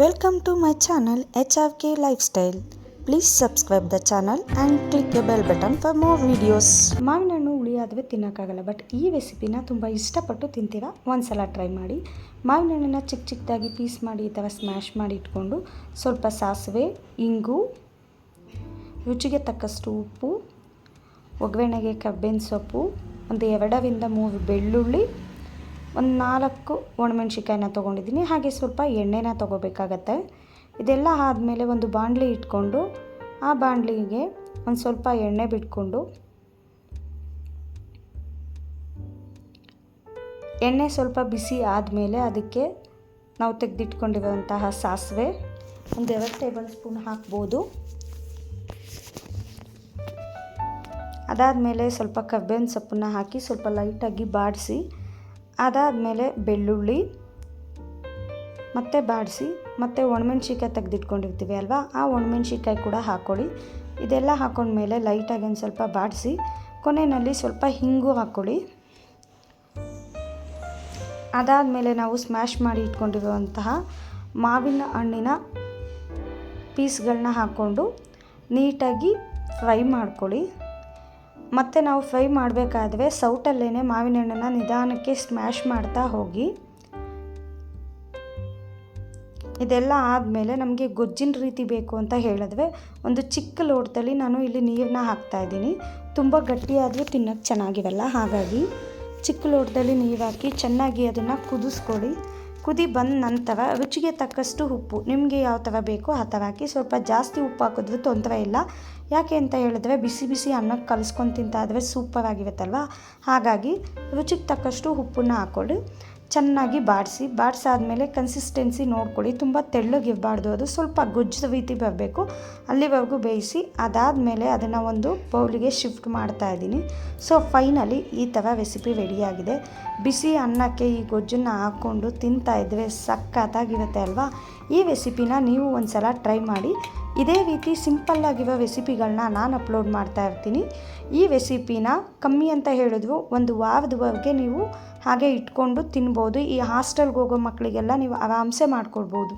Welcome to my channel life Lifestyle. Please subscribe the channel and click the bell button for more videos ಮಾವಿನ ಹಣ್ಣು ಆದರೆ ತಿನ್ನೋಕ್ಕಾಗಲ್ಲ but ಈ ರೆಸಿಪಿನ ತುಂಬ ಇಷ್ಟಪಟ್ಟು ತಿಂತೀರಾ? ಒಂದ್ಸಲ ಟ್ರೈ ಮಾಡಿ. ಮಾವಿನ ಹಣ್ಣನ್ನ ಚಿಕ್ಕ ಚಿಕ್ಕದಾಗಿ ಪೀಸ್ ಮಾಡಿ ಈ ಥರ ಸ್ಮ್ಯಾಶ್ ಮಾಡಿ ಇಟ್ಕೊಂಡು ಸ್ವಲ್ಪ ಸಾಸಿವೆ, ಇಂಗು, ರುಚಿಗೆ ತಕ್ಕಷ್ಟು ಉಪ್ಪು, ಒಗ್ಗರಣೆಗೆ ಕಬ್ಬಿನ ಸೊಪ್ಪು, ಒಂದು ಎರಡರಿಂದ ಮೂರು ಬೆಳ್ಳುಳ್ಳಿ ಒಂದು ನಾಲ್ಕು ಒಣಮೆಣ್ಸಿಕಾಯಿನ ತೊಗೊಂಡಿದ್ದೀನಿ. ಹಾಗೆ ಸ್ವಲ್ಪ ಎಣ್ಣೆನ ತೊಗೋಬೇಕಾಗತ್ತೆ. ಇದೆಲ್ಲ ಆದಮೇಲೆ ಒಂದು ಬಾಣಲಿ ಇಟ್ಕೊಂಡು ಆ ಬಾಣಲಿಗೆ ಒಂದು ಸ್ವಲ್ಪ ಎಣ್ಣೆ ಬಿಟ್ಕೊಂಡು ಎಣ್ಣೆ ಸ್ವಲ್ಪ ಬಿಸಿ ಆದಮೇಲೆ ಅದಕ್ಕೆ ನಾವು ತೆಗೆದಿಟ್ಕೊಂಡಿರುವಂತಹ ಸಾಸಿವೆ ಒಂದು ಎರಡು ಟೇಬಲ್ ಸ್ಪೂನ್ ಹಾಕ್ಬೋದು. ಅದಾದಮೇಲೆ ಸ್ವಲ್ಪ ಕಬ್ಬೇವಿನ ಸೊಪ್ಪನ್ನು ಹಾಕಿ ಸ್ವಲ್ಪ ಲೈಟಾಗಿ ಬಾಡಿಸಿ ಅದಾದಮೇಲೆ ಬೆಳ್ಳುಳ್ಳಿ, ಮತ್ತು ಬಾಡಿಸಿ, ಮತ್ತು ಒಣಮೆಣ್ಸಿಕಾಯಿ ತೆಗೆದಿಟ್ಕೊಂಡಿರ್ತೀವಿ ಅಲ್ವಾ? ಆ ಒಣಮೆಣ್ಸಿಕಾಯಿ ಕೂಡ ಹಾಕ್ಕೊಳ್ಳಿ ಇದೆಲ್ಲ ಹಾಕೊಂಡ್ಮೇಲೆ ಲೈಟಾಗಿ ಒಂದು ಸ್ವಲ್ಪ ಬಾಡಿಸಿ, ಕೊನೆಯಲ್ಲಿ ಸ್ವಲ್ಪ ಹಿಂಗು ಹಾಕ್ಕೊಳ್ಳಿ ಅದಾದಮೇಲೆ ನಾವು ಸ್ಮ್ಯಾಶ್ ಮಾಡಿ ಇಟ್ಕೊಂಡಿರುವಂತಹ ಮಾವಿನ ಹಣ್ಣಿನ ಪೀಸ್ಗಳನ್ನ ಹಾಕ್ಕೊಂಡು ನೀಟಾಗಿ ಫ್ರೈ ಮಾಡ್ಕೊಳ್ಳಿ. ಮತ್ತು ನಾವು ಫ್ರೈ ಮಾಡಬೇಕಾದ್ರೆ ಸೌಟಲ್ಲೇ ಮಾವಿನ ಹಣ್ಣನ್ನು ನಿಧಾನಕ್ಕೆ ಸ್ಮ್ಯಾಶ್ ಮಾಡ್ತಾ ಹೋಗಿ. ಇದೆಲ್ಲ ಆದಮೇಲೆ ನಮಗೆ ಗೊಜ್ಜಿನ ರೀತಿ ಬೇಕು ಅಂತ ಹೇಳಿದ್ರೆ ಒಂದು ಚಿಕ್ಕ ಲೋಟದಲ್ಲಿ ನಾನು ಇಲ್ಲಿ ನೀರನ್ನ ಹಾಕ್ತಾಯಿದ್ದೀನಿ ತುಂಬ ಗಟ್ಟಿಯಾದರೂ ತಿನ್ನೋಕ್ಕೆ ಚೆನ್ನಾಗಿರಲ್ಲ. ಹಾಗಾಗಿ ಚಿಕ್ಕ ಲೋಟದಲ್ಲಿ ನೀರು ಹಾಕಿ ಚೆನ್ನಾಗಿ ಅದನ್ನು ಕುದಿಸ್ಕೊಳ್ಳಿ ಕುದಿ ಬಂದ ನಂತರ ರುಚಿಗೆ ತಕ್ಕಷ್ಟು ಉಪ್ಪು. ನಿಮಗೆ ಯಾವ ಥರ ಬೇಕೋ ಆ ಥರ ಹಾಕಿ ಸ್ವಲ್ಪ ಜಾಸ್ತಿ ಉಪ್ಪು ಹಾಕಿದ್ರೂ ತೊಂದರೆ ಇಲ್ಲ. ಯಾಕೆ ಅಂತ ಹೇಳಿದ್ರೆ ಬಿಸಿ ಬಿಸಿ ಅನ್ನಕ್ಕೆ ಕಲಿಸ್ಕೊಂಡು ತಿಂತಾದ್ರೆ ಸೂಪರ್ ಆಗಿರುತ್ತಲ್ವ? ಹಾಗಾಗಿ ರುಚಿಗೆ ತಕ್ಕಷ್ಟು ಉಪ್ಪನ್ನ ಹಾಕ್ಕೊಳ್ಳಿ ಚೆನ್ನಾಗಿ ಬಾಡಿಸಿ, ಬಾಡಿಸಾದ್ಮೇಲೆ ಕನ್ಸಿಸ್ಟೆನ್ಸಿ ನೋಡ್ಕೊಳ್ಳಿ. ತುಂಬ ತೆಳ್ಳಗಿರಬಾರ್ದು ಅದು. ಸ್ವಲ್ಪ ಗೊಜ್ಜು ರೀತಿ ಬರಬೇಕು. ಅಲ್ಲಿವರೆಗೂ ಬೇಯಿಸಿ, ಅದಾದಮೇಲೆ ಅದನ್ನು ಒಂದು ಬೌಲಿಗೆ ಶಿಫ್ಟ್ ಮಾಡ್ತಾ ಇದ್ದೀನಿ. ಸೊ ಫೈನಲಿ ಈ ಥರ ರೆಸಿಪಿ ರೆಡಿಯಾಗಿದೆ ಬಿಸಿ ಅನ್ನಕ್ಕೆ ಈ ಗೊಜ್ಜನ್ನು ಹಾಕ್ಕೊಂಡು ತಿಂತಾ ಇದ್ದರೆ ಸಖತ್ತಾಗಿರುತ್ತೆ ಅಲ್ವಾ? ಈ ರೆಸಿಪಿನ ನೀವು ಒಂದು ಸಲ ಟ್ರೈ ಮಾಡಿ. ಇದೇ ರೀತಿ ಸಿಂಪಲ್ಲಾಗಿರೋ ರೆಸಿಪಿಗಳನ್ನ ನಾನು ಅಪ್ಲೋಡ್ ಮಾಡ್ತಾ ಇರ್ತೀನಿ. ಈ ರೆಸಿಪಿನ ಕಮ್ಮಿ ಅಂತ ಹೇಳಿದ್ರು, ಒಂದು ವಾರದವರೆಗೆ ನೀವು ಹಾಗೆ ಇಟ್ಕೊಂಡು ತಿನ್ಬೋದು. ಈ ಹಾಸ್ಟೆಲ್ಗೆ ಹೋಗೋ ಮಕ್ಕಳಿಗೆಲ್ಲ ನೀವು ಆರಾಮ್ಸೆ ಮಾಡ್ಕೊಳ್ಬೋದು